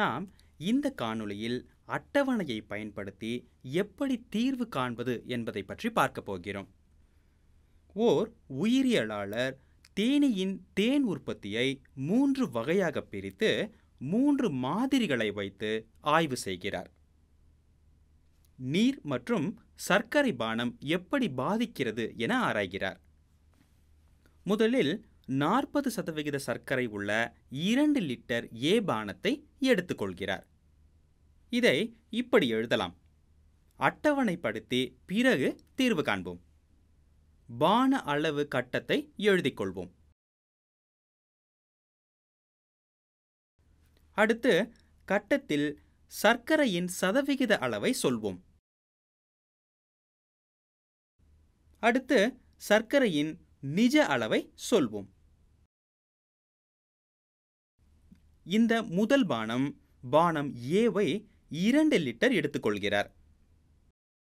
நாம் இந்த காணொளியில் அட்டவணையை பயன்படுத்தி எப்படி தீர்வு காண்பது என்பதை பற்றி பார்க்க போகிறோம். ஓர் உயிரியலாளர் தேனீயின் தேன் உற்பத்தியை மூன்று வகையாக பிரித்து மூன்று மாதிரிகளை வைத்து ஆய்வு செய்கிறார். நீர் மற்றும் சர்க்கரை பானம் எப்படி பாதிக்கிறது என ஆராய்கிறார். முதலில் நாற்பது சதவிகித சர்க்கரை உள்ள இரண்டு லிட்டர் ஏ பானத்தை எடுத்துக்கொள்கிறார். இதை இப்படி எழுதலாம். அட்டவணைப்படுத்தி பிறகு தீர்வு காண்போம். பான அளவு கட்டத்தை எழுதிக் கொள்வோம் அடுத்து கட்டத்தில் சர்க்கரையின் சதவிகித அளவை சொல்வோம். அடுத்து சர்க்கரையின் நிஜ அளவை சொல்வோம். இந்த முதல் பானம் பானம் ஏவை இரண்டு லிட்டர் எடுத்துக்கொள்கிறார்.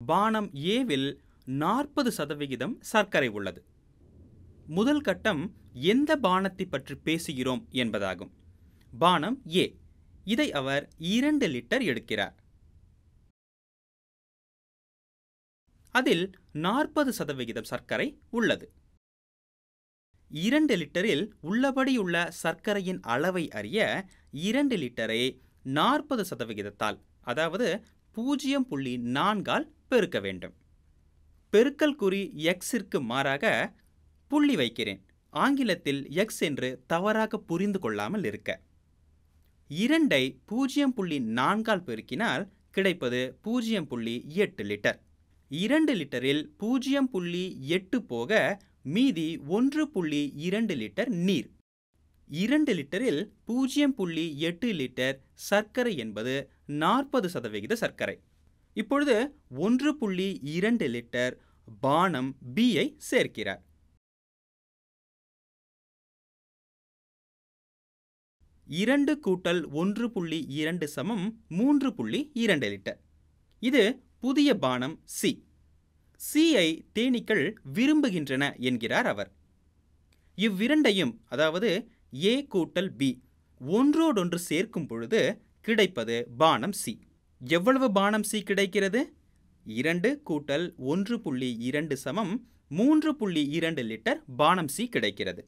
பானம் ஏவில் நாற்பது சதவிகிதம் சர்க்கரை உள்ளது. முதல் கட்டம் எந்த பானத்தை பற்றி பேசுகிறோம் என்பதாகும். பானம் ஏ இதை அவர் இரண்டு லிட்டர் எடுக்கிறார். அதில் நாற்பது சதவிகிதம் சர்க்கரை உள்ளது. இரண்டு லிட்டரில் உள்ளபடியுள்ள சர்க்கரையின் அளவை அறிய இரண்டு லிட்டரை நாற்பது சதவிகிதத்தால் அதாவது பூஜ்ஜியம் புள்ளி நான்கால் பெருக்க வேண்டும். பெருக்கல் குறி எக்ஸிற்கு மாறாக புள்ளி வைக்கிறேன். ஆங்கிலத்தில் எக்ஸ் என்று தவறாக புரிந்து கொள்ளாமல் இருக்க. இரண்டை பூஜ்ஜியம் புள்ளி நான்கால் பெருக்கினால் கிடைப்பது பூஜ்ஜியம் புள்ளி எட்டு லிட்டர். இரண்டு லிட்டரில் பூஜ்ஜியம் புள்ளி எட்டு போக மீதி ஒன்று புள்ளி இரண்டு லிட்டர் நீர். இரண்டு லிட்டரில் பூஜ்ஜியம் புள்ளி எட்டு லிட்டர் சர்க்கரை என்பது நாற்பது சதவிகித சர்க்கரை. இப்பொழுது ஒன்று புள்ளி இரண்டு லிட்டர் பானம் பியை சேர்க்கிறார். இரண்டு கூட்டல் ஒன்று புள்ளி இரண்டு சமம் மூன்று புள்ளி இரண்டு லிட்டர். இது புதிய பானம் சி சீயை தேனீக்கள் விரும்புகின்றன என்கிறார் அவர். இவ்விரண்டையும் அதாவது ஏ கூட்டல் பி ஒன்றோடொன்று சேர்க்கும் பொழுது கிடைப்பது பானம் சி. எவ்வளவு பானம் சி கிடைக்கிறது? இரண்டு கூட்டல் ஒன்று புள்ளி இரண்டு சமம் மூன்று புள்ளி இரண்டு லிட்டர் பானம் சி கிடைக்கிறது.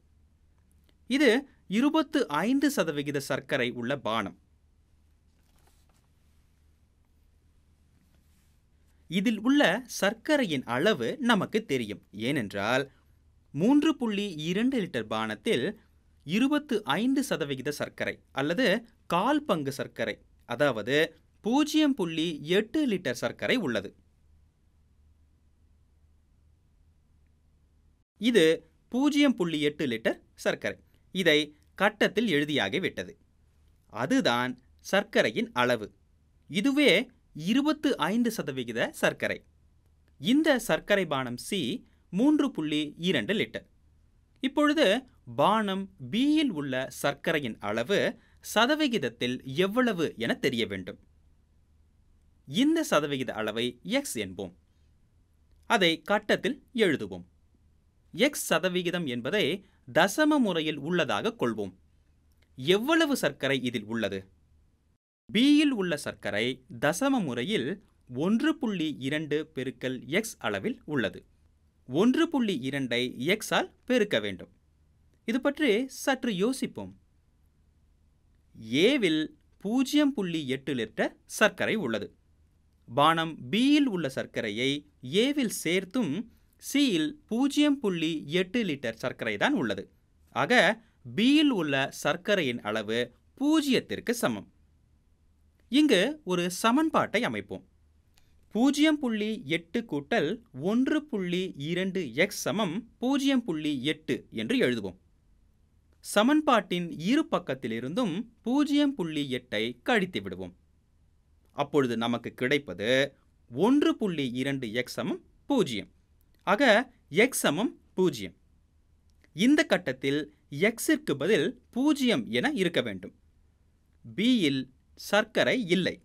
இது இருபத்து ஐந்து சதவிகித சர்க்கரை உள்ள பானம். இதில் உள்ள சர்க்கரையின் அளவு நமக்கு தெரியும். ஏனென்றால் மூன்று புள்ளி இரண்டு லிட்டர் பானத்தில் இருபத்து ஐந்து சதவிகித சர்க்கரை அல்லது கால் பங்கு சர்க்கரை அதாவது பூஜ்ஜியம் புள்ளி எட்டு லிட்டர் சர்க்கரை உள்ளது. இது பூஜ்ஜியம் புள்ளி எட்டு லிட்டர் சர்க்கரை. இதை கட்டத்தில் எழுதியாகிவிட்டது. அதுதான் சர்க்கரையின் அளவு. இதுவே இருபத்து ஐந்து சதவிகித சர்க்கரை. இந்த சர்க்கரை பானம் சி மூன்று புள்ளி இரண்டு லிட்டர். இப்பொழுது பானம் பியில் உள்ள சர்க்கரையின் அளவு சதவிகிதத்தில் எவ்வளவு என தெரிய வேண்டும். இந்த சதவிகித அளவை எக்ஸ் என்போம். அதை கட்டத்தில் எழுதுவோம். எக்ஸ் சதவிகிதம் என்பதை தசம முறையில் உள்ளதாக கொள்வோம். எவ்வளவு சர்க்கரை இதில் உள்ளது? பியில் உள்ள சர்க்கரை தசம முறையில் ஒன்று புள்ளி இரண்டு பெருக்கல் எக்ஸ் அளவில் உள்ளது. ஒன்று புள்ளி இரண்டை எக்ஸால் பெருக்க வேண்டும். இது பற்றி சற்று யோசிப்போம். ஏவில் பூஜ்ஜியம் புள்ளி எட்டு லிட்டர் சர்க்கரை உள்ளது. பானம் பியில் உள்ள சர்க்கரையை ஏவில் சேர்த்தும் சியில் பூஜ்ஜியம் புள்ளி எட்டு லிட்டர் சர்க்கரை தான் உள்ளது. ஆக பியில் உள்ள சர்க்கரையின் அளவு பூஜ்ஜியத்திற்கு சமம். இங்கு ஒரு சமன்பாட்டை அமைப்போம். பூஜ்ஜியம் புள்ளி எட்டு கூட்டல் ஒன்று புள்ளி இரண்டு எக்ஸ் சமம் பூஜ்ஜியம் புள்ளி எட்டு என்று எழுதுவோம். சமன்பாட்டின் இரு பக்கத்திலிருந்தும் பூஜ்ஜியம் புள்ளி எட்டை கழித்து விடுவோம் அப்பொழுது நமக்கு கிடைப்பது ஒன்று புள்ளி இரண்டு எக்ஸ் சமம் பூஜ்ஜியம். ஆக எக்ஸ் சமம் பூஜ்ஜியம். இந்த கட்டத்தில் எக்ஸிற்கு பதில் பூஜ்ஜியம் என இருக்க வேண்டும். பியில் சர்க்கரை இல்லை.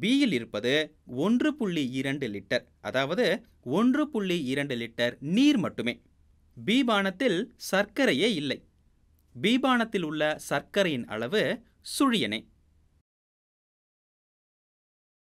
பியில் இருப்பது ஒன்று புள்ளி இரண்டு லிட்டர். அதாவது ஒன்று புள்ளி இரண்டு லிட்டர் நீர் மட்டுமே. பீபானத்தில் சர்க்கரையே இல்லை. பீபானத்தில் உள்ள சர்க்கரையின் அளவு சுழியனே.